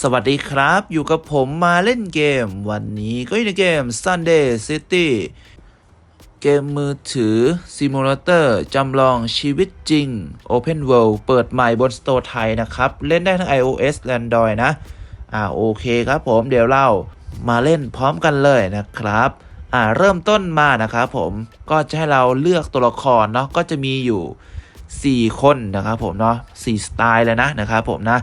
สวัสดีครับ อยู่กับผมมาเล่นเกม วันนี้ก็อยู่ในเกม Sunday City เกมมือถือ Simulator จำลองชีวิตจริง Open World เปิดใหม่บน Store ไทยนะครับ เล่นได้ทั้ง iOS และ Android นะ อ่าโอเคครับผมเดี๋ยวเรามาเล่นพร้อมกันเลยนะครับ อ่าเริ่มต้นมานะครับผมก็จะให้เราเลือกตัวละครเนาะก็จะมีอยู่ 4 คนนะครับผมเนาะ4สไตล์เลยนะนะครับผมนะ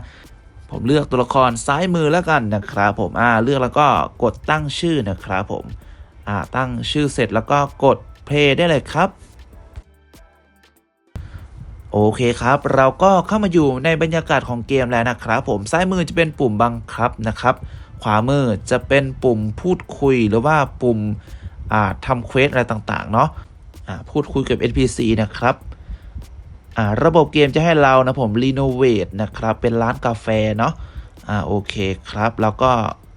ผมเลือกตัวละครซ้ายมือแล้วกันนะครับผมอ่าเลือกแล้วก็กดตั้งชื่อนะครับผมอ่าตั้งชื่อเสร็จแล้วก็กดเพย์ได้เลยครับโอเคครับ เราก็เข้ามาอยู่ในบรรยากาศของเกมแล้วนะครับผมซ้ายมือจะเป็นปุ่มบังคับนะครับ ขวามือจะเป็นปุ่มพูดคุยหรือว่าปุ่มอ่าทำเควสอะไรต่างๆเนาะอ่าพูดคุยกับ NPC นะครับ ระบบเกมจะให้เรานะผมรีโนเวทนะครับ เป็นร้านกาแฟเนาะอ่าโอเคครับ แล้วก็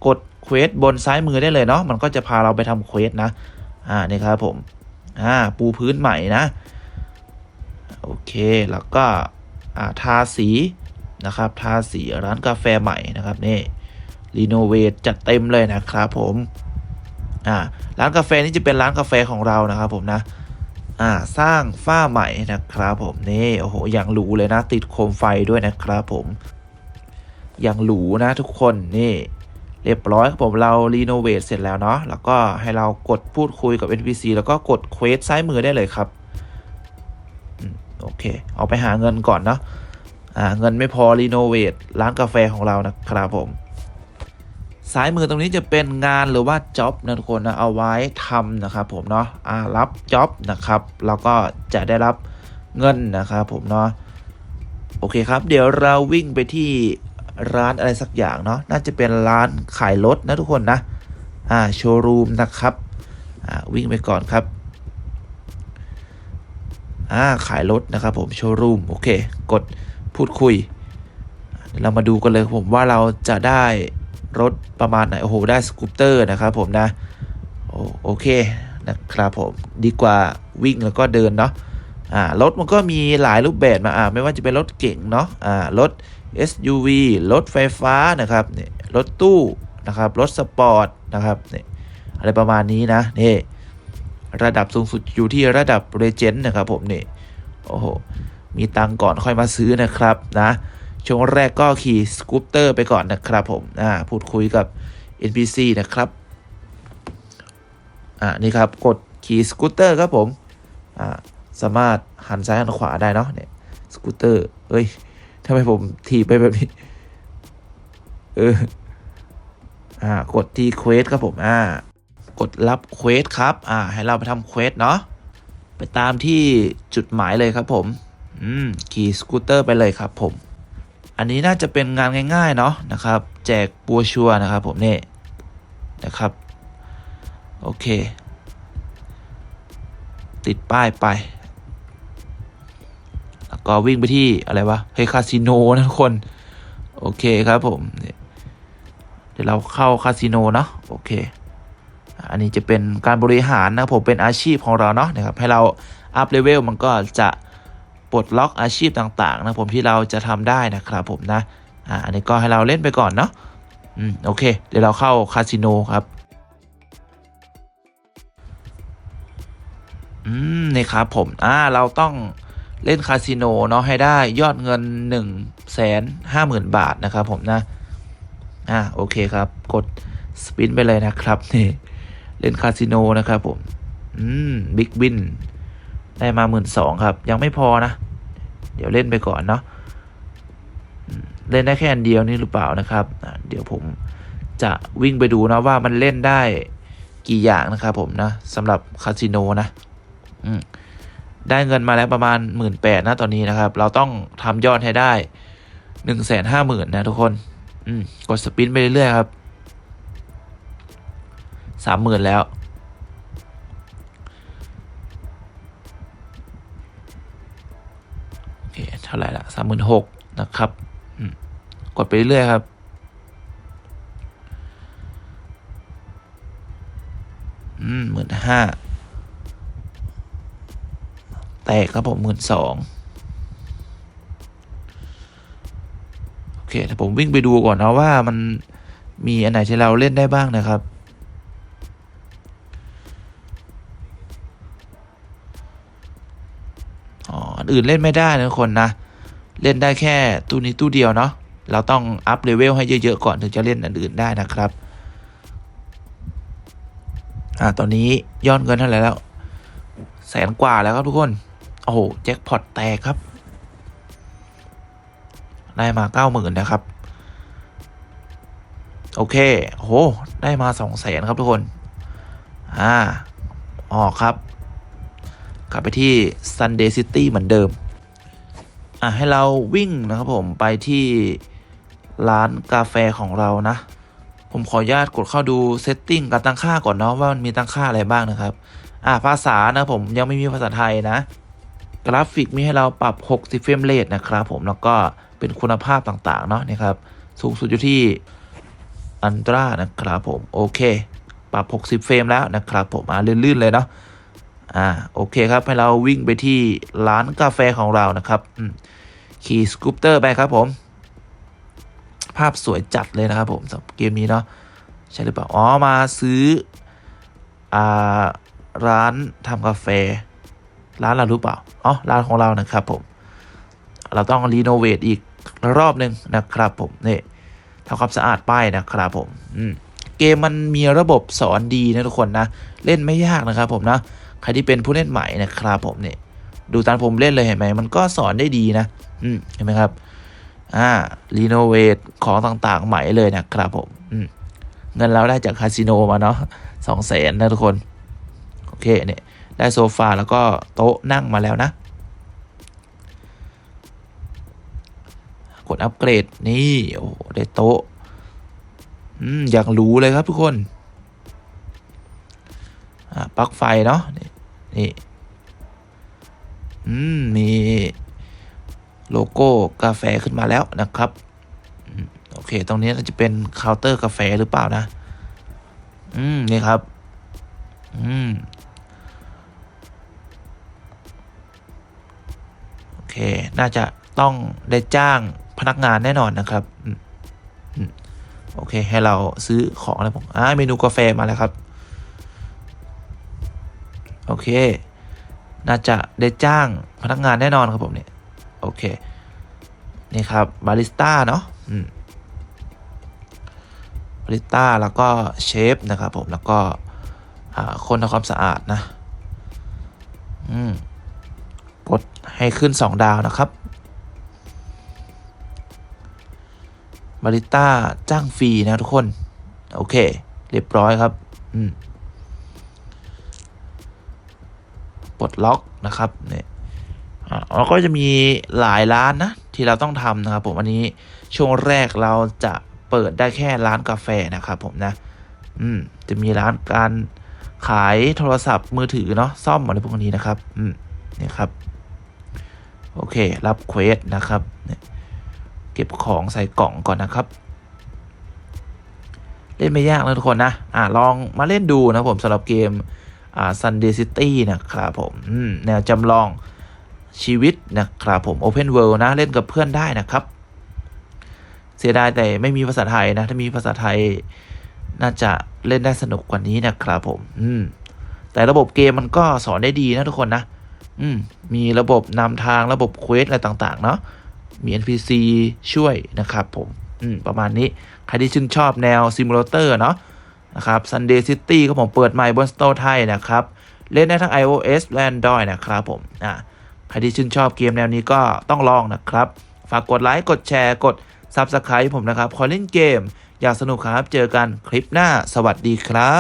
กดเควสบนซ้ายมือได้เลยเนาะมันก็จะพาเราไปทำเควสนะอ่านี่ครับผมอ่าปูพื้นใหม่นะ โอเคแล้วก็อ่าทาสีนะครับ ทาสีร้านกาแฟใหม่นะครับนี่รีโนเวทจัดเต็มเลยนะครับผมอ่าร้านกาแฟนี่จะเป็นร้านกาแฟของเรานะครับผมนะ อ่าสร้างฝ้าใหม่นะครับผมนี่โอ้โหอย่างหรูเลยนะ ติดโคมไฟด้วยนะครับผมอย่างหรูนะทุกคนนี่เรียบร้อยครับผมเรารีโนเวทเสร็จแล้วเนาะแล้วก็ให้เรากดพูดคุยกับ NPC แล้วก็กดเควสซ้ายมือได้เลยครับโอเค เอาไปหาเงินก่อนเนาะอ่าเงินไม่พอรีโนเวทร้านกาแฟของเรานะครับผม ซ้ายมือตรงนี้จะเป็นงานหรือว่าจ็อบนะทุกคนนะเอาไว้ทำนะครับผมเนาะอ่ารับจ็อบนะครับแล้วก็จะได้รับเงินนะครับผมเนาะโอเคครับ เดี๋ยวเราวิ่งไปที่ร้านอะไรสักอย่างเนาะน่าจะเป็นร้านขายรถนะทุกคนนะอ่าโชว์รูมนะครับอ่าวิ่งไปก่อนครับอ่าขายรถนะครับผมโชว์รูมโอเค กดพูดคุย เรามาดูกันเลยผมว่าเราจะได้ รถประมาณไหน โอ้โห ได้สกูตเตอร์นะครับผมนะ โอโอเคนะครับผมดีกว่าวิ่งแล้วก็เดินเนาะอ่ารถมันก็มีหลายรูปแบบมาอ่าไม่ว่าจะเป็นรถเก๋งเนาะอ่ารถ SUV รถไฟฟ้านะครับเนี่ยรถตู้นะครับรถสปอร์ตนะครับเนี่ยอะไรประมาณนี้นะนี่ระดับสูงสุดอยู่ที่ระดับเรเจนต์นะครับผมนี่โอ้โหมีตังก่อนค่อยมาซื้อนะครับนะ ช่วงแรกก็ขี่สกูตเตอร์ไปก่อนนะครับผมอ่าพูดคุยกับ NPC นะครับอ่านี่ครับกดขี่สกูตเตอร์ครับผมอ่าสามารถหันซ้ายหันขวาได้เนาะเนี่ยสกูตเตอร์เอ้ยทำไมผมถีบไปแบบนี้เอออ่ากดที่เควสครับผมอ่ากดรับเควสครับอ่าให้เราไปทำเควสเนาะไปตามที่จุดหมายเลยครับผมอืมขี่สกูตเตอร์ไปเลยครับผม อันนี้น่าจะเป็นงานง่ายๆเนาะนะครับ แจกปัวชัวนะครับผมนี่นะครับ โอเค ติดป้ายไป แล้วก็วิ่งไปที่อะไรวะเฮคาสิโนนะทุกคน โอเคครับผม เดี๋ยวเราเข้าคาสิโนเนาะโอเค อันนี้จะเป็นการบริหารนะผมเป็นอาชีพของเราเนาะนะครับให้เราอัพเลเวลมันก็จะ ปลดล็อกอาชีพต่างๆนะผมที่เราจะทำได้นะครับผมนะอ่าอันนี้ก็ให้เราเล่นไปก่อนเนาะอืมโอเค เดี๋ยวเราเข้าคาสิโนครับอืมนี่ครับผมอ่าเราต้องเล่นคาสิโนเนาะให้ได้ยอดเงิน1นึ่งแสนห้าหมื่นบาทนะครับผมนะอ่าโอเคครับ กดสปินไปเลยนะครับนี่เล่นคาสิโนนะครับผม อืมบิ๊กบิน ได้มาหมื่นสองครับ ยังไม่พอนะ เดี๋ยวเล่นไปก่อนเนาะเล่นได้แค่อันเดียวนี่หรือเปล่านะครับเดี๋ยวผมจะวิ่งไปดูนะว่ามันเล่นได้กี่อย่างนะครับผมนะสำหรับคาสิโนนะได้เงินมาแล้วประมาณหมื่นแปดนะตอนนี้นะครับ เราต้องทำยอดให้ได้หนึ่งแสนห้าหมื่นนะทุกคนกดสปินไปเรื่อยๆครับสามหมื่นแล้ว ท่าไหร่ละสามหมื่นหกนะครับกดไปเรื่อยครับหมื่นห้าแตกครับผมหมื่นสองโอเคแต่ผมวิ่งไปดูก่อนนะว่ามันมีอันไหนที่เราเล่นได้บ้างนะครับอ๋ออื่นเล่นไม่ได้นะคนนะ เล่นได้แค่ตู้นี้ตู้เดียวเนาะเราต้องอัพเลเวลให้เยอะๆก่อนถึงจะเล่นอันอื่นได้นะครับอ่าตอนนี้ยอดเงินเท่าไหร่แล้วแสนกว่าแล้วครับทุกคน โอ้โหแจ็คพอตแตกครับ ได้มาเก้าหมื่นนะครับ โอเคโอ้โหได้มาสองแสนครับทุกคน อ่า ออกครับ กลับไปที่ Sunday City เหมือนเดิม อะให้เราวิ่งนะครับผมไปที่ร้านกาแฟของเรานะ ผมขออนุญาตกดเข้าดูเซตติ้งการตั้งค่าก่อนเนาะว่ามันมีตั้งค่าอะไรบ้างนะครับอะภาษานะผมยังไม่มีภาษาไทยนะ กราฟิกมีให้เราปรับ 60 เฟรมเรทนะครับผมแล้วก็เป็นคุณภาพต่างๆเนาะนะครับสูงสุดอยู่ที่อันตรานะครับผมโอเค ปรับ 60 เฟรมแล้วนะครับผมอ่าลื่นๆเลยเนาะ อ่าโอเคครับให้เราวิ่งไปที่ร้านกาแฟของเรานะครับขี่สกูปเตอร์ไปครับผม ภาพสวยจัดเลยนะครับผมสำหรับเกมนี้เนาะใช่หรือเปล่า อ๋อ มาซื้ออ่าร้านทำกาแฟ ร้านเรารู้เปล่าอ๋อร้านของเรานะครับผม เราต้องรีโนเวทอีกรอบหนึ่งนะครับผมนี่ทำความสะอาดป้ายนะครับผมอืมเกมมันมีระบบสอนดีนะทุกคนนะ เล่นไม่ยากนะครับผมนะ ใครที่เป็นผู้เล่นใหม่นะครับผมเนี่ยดูตามผมเล่นเลยเห็นไหมมันก็สอนได้ดีนะอืมเห็นไหมครับอ่ารีโนเวทของต่างๆใหม่เลยนะครับผมอืมเงินเราได้จากคาสิโนมาเนาะสองแสนนะทุกคนโอเคเนี่ยได้โซฟาแล้วก็โต๊ะนั่งมาแล้วนะ กดอัปเกรดนี่โอ้ได้โต๊ะอืมอยากรู้เลยครับทุกคนอ่าปลั๊กไฟเนาะ นี่ อืม มีโลโก้กาแฟขึ้นมาแล้วนะครับ โอเค ตรงนี้จะเป็นเคาน์เตอร์กาแฟหรือเปล่านะ อืม นี่ครับ อืม โอเค น่าจะต้องได้จ้างพนักงานแน่นอนนะครับ โอเค ให้เราซื้อของอะไรผม อ่า เมนูกาแฟมาแล้วครับ โอเค น่าจะได้จ้างพนักงานแน่นอนครับผมเนี่ย โอเค นี่ครับบาริสต้าเนาะอืมบาริสต้าแล้วก็เชฟนะครับผม แล้วก็คนทำความสะอาดนะ อืม กดให้ขึ้น 2 ดาวนะครับบาริสต้าจ้างฟรีนะทุกคน โอเค เรียบร้อยครับ อืม ปลดล็อกนะครับเนี่ยอ่าก็จะมีหลายร้านนะที่เราต้องทำนะครับผมอันนี้ช่วงแรกเราจะเปิดได้แค่ร้านกาแฟนะครับผมนะอืมจะมีร้านการขายโทรศัพท์มือถือเนาะซ่อมอะไรพวกนี้นะครับอืมนี่ครับโอเครับเควสนะครับเนี่ยเก็บของใส่กล่องก่อนนะครับ เล่นไม่ยากนะทุกคนนะอ่าลองมาเล่นดูนะผมสำหรับเกม อ่า Sunday City นะครับผมอืมแนวจำลองชีวิตนะครับผม Open World นะ เล่นกับเพื่อนได้นะครับ เสียดายแต่ไม่มีภาษาไทยนะ ถ้ามีภาษาไทยน่าจะเล่นได้สนุกกว่านี้นะครับผม อืม แต่ระบบเกมมันก็สอนได้ดีนะทุกคนนะ อืม มีระบบนำทางระบบเควสอะไรต่าง ๆ เนาะมี NPC ช่วยนะครับผม อืม ประมาณนี้ ใครที่ชื่นชอบแนวซิมูเลเตอร์เนาะ นะครับ Sunday City ก็ผมเปิดใหม่บนสโตร์ไทยนะครับ เล่นได้ทั้ง iOS และ Android นะครับผมอะใครที่ชื่นชอบเกมแนวนี้ก็ต้องลองนะครับ ฝากกดไลค์กดแชร์กด Subscribe ผมนะครับ ขอเล่นเกม อยากสนุกครับ เจอกันคลิปหน้า สวัสดีครับ